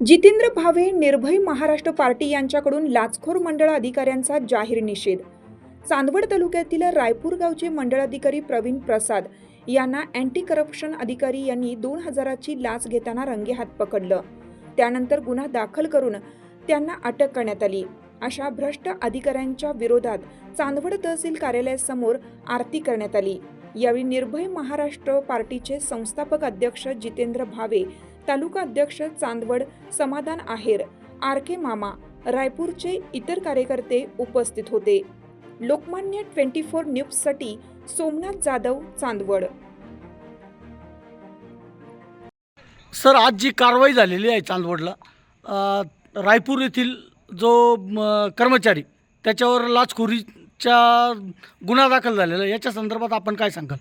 जितेंद्र भावे निर्भय महाराष्ट्र पार्टी यांच्याकडून लाचखोर मंडळ अधिकाऱ्यांचा जाहीर निषेध. चांदवड तालुक्यातील रायपूर गावचे मंडळ अधिकारी प्रवीण प्रसाद यांना अँटी करप्शन अधिकारी यांनी दोन हजाराची लाच घेताना रंगेहात पकडलं. त्यानंतर गुन्हा दाखल करून त्यांना अटक करण्यात आली. अशा भ्रष्ट अधिकाऱ्यांच्या विरोधात चांदवड तहसील कार्यालयासमोर आरती करण्यात आली. यावेळी निर्भय महाराष्ट्र पार्टीचे संस्थापक अध्यक्ष जितेंद्र भावे तालुका अध्यक्ष चांदवड समाधान आहेर आर के मामा रायपूरचे इतर कार्यकर्ते उपस्थित होते. लोकमान्य ट्वेंटी फोर न्यूजसाठी सोमनाथ जाधव चांदवड. सर आज जी कारवाई झालेली आहे चांदवडला अ, रायपूर येथील जो म, कर्मचारी त्याच्यावर लाचखोरीच्या गुन्हा दाखल झालेला आहे. याच्या संदर्भात आपण काय सांगाल?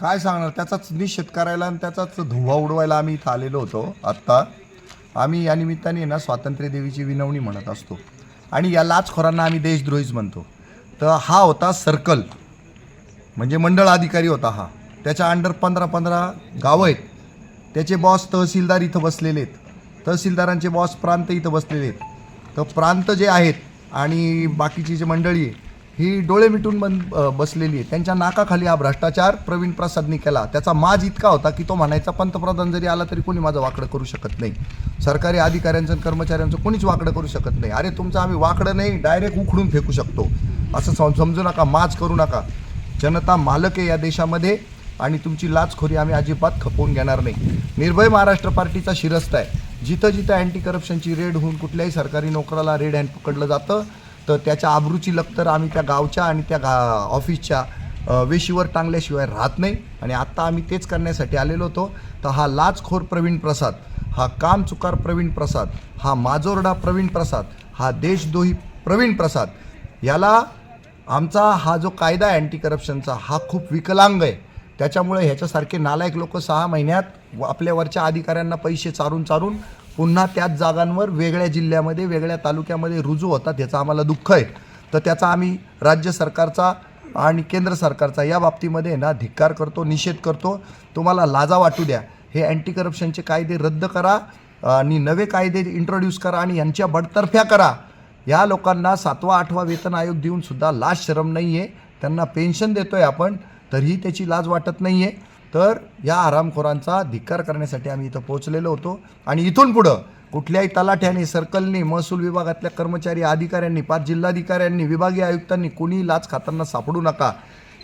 काय सांगणार? त्याचाच निषेध करायला आणि त्याचाच धुवा उडवायला आम्ही इथं आलेलो होतो. आत्ता आम्ही या निमित्ताने ना स्वातंत्र्य देवीची विनवणी म्हणत असतो. आणि या लाचखोरांना आम्ही देशद्रोहीच म्हणतो. तर हा होता सर्कल. म्हणजे मंडळ अधिकारी होता हा. त्याच्या अंडर पंधरा पंधरा गावं आहेत. त्याचे बॉस तहसीलदार इथं बसलेले आहेत. तहसीलदारांचे बॉस प्रांत इथं बसलेले आहेत. तर प्रांत जे आहेत आणि बाकीची जी मंडळी आहे ही डोळे मिटून बन बसलेली आहे. त्यांच्या नाकाखाली हा भ्रष्टाचार प्रवीण प्रसादनी केला. त्याचा माज इतका होता की तो म्हणायचा पंतप्रधान जरी आला तरी कोणी माझं वाकडं करू शकत नाही. सरकारी अधिकाऱ्यांचं आणि कर्मचाऱ्यांचं कोणीच वाकडं करू शकत नाही. अरे तुमचं आम्ही वाकडं नाही डायरेक्ट उखडून फेकू शकतो. असं समजू नका माज करू नका. जनता मालक आहे या देशामध्ये आणि तुमची लाचखोरी आम्ही अजिबात खपवून घेणार नाही. निर्भय महाराष्ट्र पार्टीचा शिरस्त आहे. जिथं जिथं अँटी करप्शनची रेड होऊन कुठल्याही सरकारी नोकराला रेड हँड पकडलं जातं तर त्याच्या आबरूची लक्तर आम्ही त्या गावच्या आणि त्या गा ऑफिसच्या वेशीवर टांगल्याशिवाय राहत नाही. आणि आत्ता आम्ही तेच करण्यासाठी आलेलो होतो. तर हा लाचखोर प्रवीण प्रसाद हा कामचुकार प्रवीण प्रसाद हा माजोरडा प्रवीण प्रसाद हा देशद्रोही प्रवीण प्रसाद याला आमचा हा जो कायदा आहे अँटी करप्शनचा हा खूप विकलांग आहे. त्याच्यामुळे ह्याच्यासारखे नालायक लोक सहा महिन्यात व अधिकाऱ्यांना पैसे चारून चारून पुन्हा त्याच जागांवर वेगळ्या जिल्ह्यामध्ये वेगळ्या तालुक्यामध्ये रुजू होतात याचं आम्हाला दुःख आहे. तर त्याचा आम्ही राज्य सरकारचा आणि केंद्र सरकारचा या बाबतीमध्ये ना धिक्कार करतो निषेध करतो. तुम्हाला लाजा वाटू द्या. हे अँटी करप्शनचे कायदे रद्द करा आणि नवे कायदे इंट्रोड्यूस करा आणि यांच्या बडतर्फ्या करा. या लोकांना सातवा आठवा वेतन आयोग देऊनसुद्धा लाज शरम नाही आहे त्यांना पेन्शन देतो आहे आपण तरीही त्याची लाज वाटत नाही आहे तर या आरामखोरांचा धिक्कार करण्यासाठी आम्ही इथं पोहोचलेलो होतो. आणि इथून पुढं कुठल्याही तलाठ्याने सर्कलनी महसूल विभागातल्या कर्मचारी अधिकाऱ्यांनी पाच जिल्हाधिकाऱ्यांनी विभागीय आयुक्तांनी कोणी लाच खाताना सापडू नका.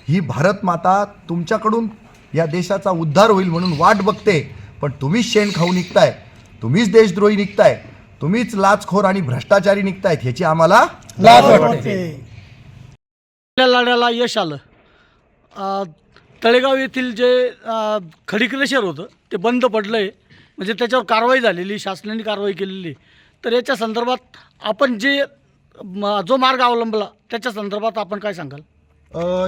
ही भारत माता तुमच्याकडून या देशाचा उद्धार होईल म्हणून वाट बघते. पण तुम्हीच शेण खाऊ निघताय तुम्हीच देशद्रोही निघताय तुम्हीच लाचखोर आणि भ्रष्टाचारी निघतायत ह्याची आम्हाला लाज वाटते. आपल्या लढ्याला यश आलं. तळेगाव येथील जे अ, खडीक्रेशर होतं ते बंद पडलं आहे म्हणजे त्याच्यावर कारवाई झालेली शासनाने कारवाई केलेली. तर याच्या संदर्भात आपण जे जो मार्ग अवलंबला त्याच्या संदर्भात आपण काय सांगाल?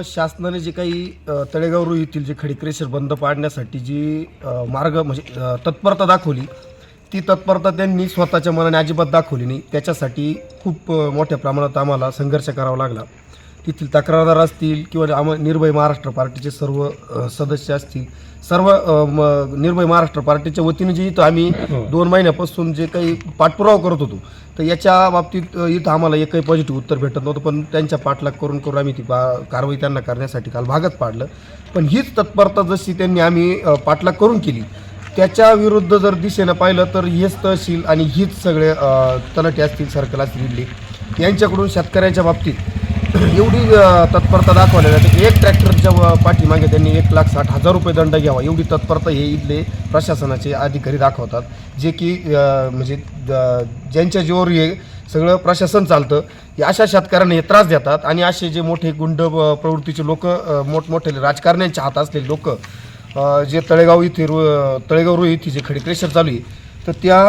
शासनाने जे काही तळेगाव रोड येथील जे खडीक्रेशर बंद पाडण्यासाठी जी मार्ग म्हणजे तत्परता दाखवली ती तत्परता त्यांनी स्वतःच्या मनाने अजिबात दाखवली नाही. त्याच्यासाठी खूप मोठ्या प्रमाणात आम्हाला संघर्ष करावा लागला. तेथील तक्रारदार असतील किंवा आम निर्भय महाराष्ट्र पार्टीचे सर्व अ, सदस्य असतील सर्व अ, म- निर्भय महाराष्ट्र पार्टीच्या वतीने जे इथं आम्ही दोन महिन्यापासून जे काही पाठपुरावा करत होतो तर याच्या बाबतीत अ, इथं आम्हाला एकही पॉझिटिव्ह उत्तर भेटत नव्हतं पण त्यांच्या पाठलाग करून करून आम्ही ती बा कारवाई त्यांना करण्यासाठी काल भागच पाडलं. पण हीच तत्परता जशी त्यांनी आम्ही अ, पाठलाग करून केली त्याच्या विरुद्ध जर दिशेनं पाहिलं तर हेच तहसील आणि हीच सगळे अ, तलाठी असतील सर्कल असतील इथली यांच्याकडून शेतकऱ्यांच्या बाबतीत एवढी तत्परता दाखवली जाते की एक ट्रॅक्टरच्या पाठीमागे त्यांनी एक लाख साठ हजार रुपये दंड घ्यावा. एवढी तत्परता हे इथले प्रशासनाचे अधिकारी दाखवतात. जे की म्हणजे ज्यांच्या जीवावर हे सगळं प्रशासन चालतं हे अशा शेतकऱ्यांना हे त्रास देतात. आणि असे जे मोठे गुंड प्रवृत्तीचे लोक मोठमोठे राजकारण्यांच्या हात असलेले लोक जे तळेगाव इथे रो- तळेगाव रु इथे जे खडी प्रेशर चालू आहे तर त्या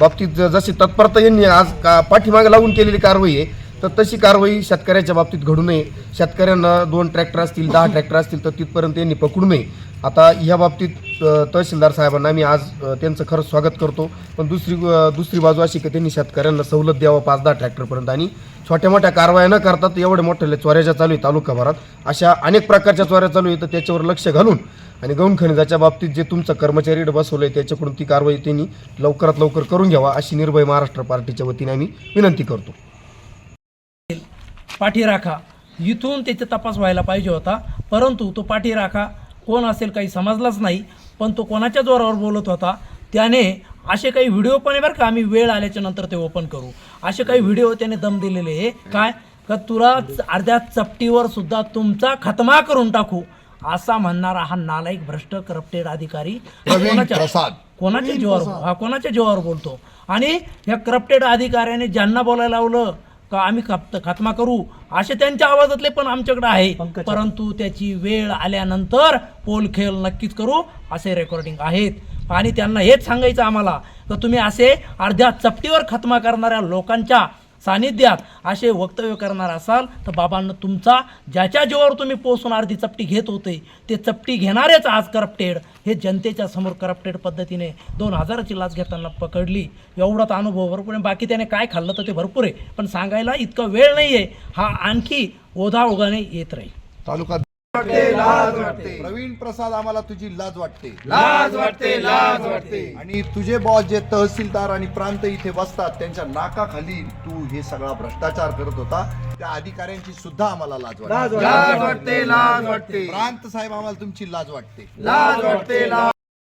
बाबतीत ज- जशी तत्परता यांनी आज का पाठीमागे लागून केलेली कारवाई आहे तर तशी कारवाई शेतकऱ्याच्या बाबतीत घडू नये. शेतकऱ्यांना दोन ट्रॅक्टर असतील दहा ट्रॅक्टर असतील तर तिथपर्यंत यांनी पकडू नये. आता ह्या बाबतीत तहसीलदार साहेबांना मी आज त्यांचं खरंच स्वागत करतो. पण दुसरी दुसरी बाजू अशी की त्यांनी शेतकऱ्यांना सवलत द्यावं पाच दहा ट्रॅक्टरपर्यंत आणि छोट्या मोठ्या कारवाया न करतात एवढे मोठे चोऱ्याच्या चालू आहे तालुकाभरात अशा अनेक प्रकारच्या चोऱ्या चालू आहेत तर त्याच्यावर लक्ष घालून आणि गौण खनिजाच्या बाबतीत जे तुमचं कर्मचारी बसवलं आहे त्याच्याकडून ती कारवाई त्यांनी लवकरात लवकर करून घ्यावा अशी निर्भय महाराष्ट्र पार्टीच्या वतीने आम्ही विनंती करतो. पाठीराखा इथून त्याचा तपास व्हायला पाहिजे होता. परंतु तो पाठीराखा कोण असेल काही समजलाच नाही. पण तो कोणाच्या जोरावर बोलत होता? त्याने असे काही व्हिडिओ पण आहे बरं का आम्ही वेळ आल्याच्यानंतर ते ओपन करू. असे काही व्हिडिओ त्याने दम दिलेले आहे. काय? का तुला अर्ध्या चपटीवर सुद्धा तुमचा खतमा करून टाकू? असा म्हणणारा हा नालायक भ्रष्ट करप्टेड अधिकारी. कोणाच्या जीवावर हा कोणाच्या जीवावर बोलतो? आणि या करप्टेड अधिकाऱ्याने ज्यांना बोलायला लावलं का आम्ही खात खात्मा करू? असे त्यांच्या आवाजातले पण आमच्याकडे आहे. परंतु त्याची वेळ आल्यानंतर पोल खेळ नक्कीच करू असे रेकॉर्डिंग आहेत. आणि त्यांना हेच सांगायचं आम्हाला तर तुम्ही असे अर्ध्या चपटीवर खतमा करणाऱ्या लोकांच्या सानिध्यात असे वक्तव्य करणार असाल तर बाबांना तुमचा ज्याच्या जीवावर तुम्ही पोसून अर्धी चपटी घेत होते ते चपटी घेणारेच आज करप्टेड हे जनतेच्या समोर करप्टेड पद्धतीने दोन हजाराची लाच घेताना पकडली. एवढाच अनुभव भरपूर आहे. बाकी त्याने काय खाल्लं तर ते भरपूर आहे. पण सांगायला इतका वेळ नाही आहे हा आणखी ओधा ओघाने येत राहील. तालुका प्रवीण प्रसाद आम्हाला तुझी लाज वाटते. लाज वाटते लाज वाटते. आणि तुझे बॉस जे तहसीलदार आणि प्रांत इथे बसतात त्यांच्या नाकाखाली तू हे सगळा भ्रष्टाचार करत होता. त्या अधिकाऱ्यांची सुद्धा आम्हाला लाज वाटते. लाज वाटते लाज वाटते. प्रांत साहेब आम्हाला तुमची लाज वाटते. लाज वाटते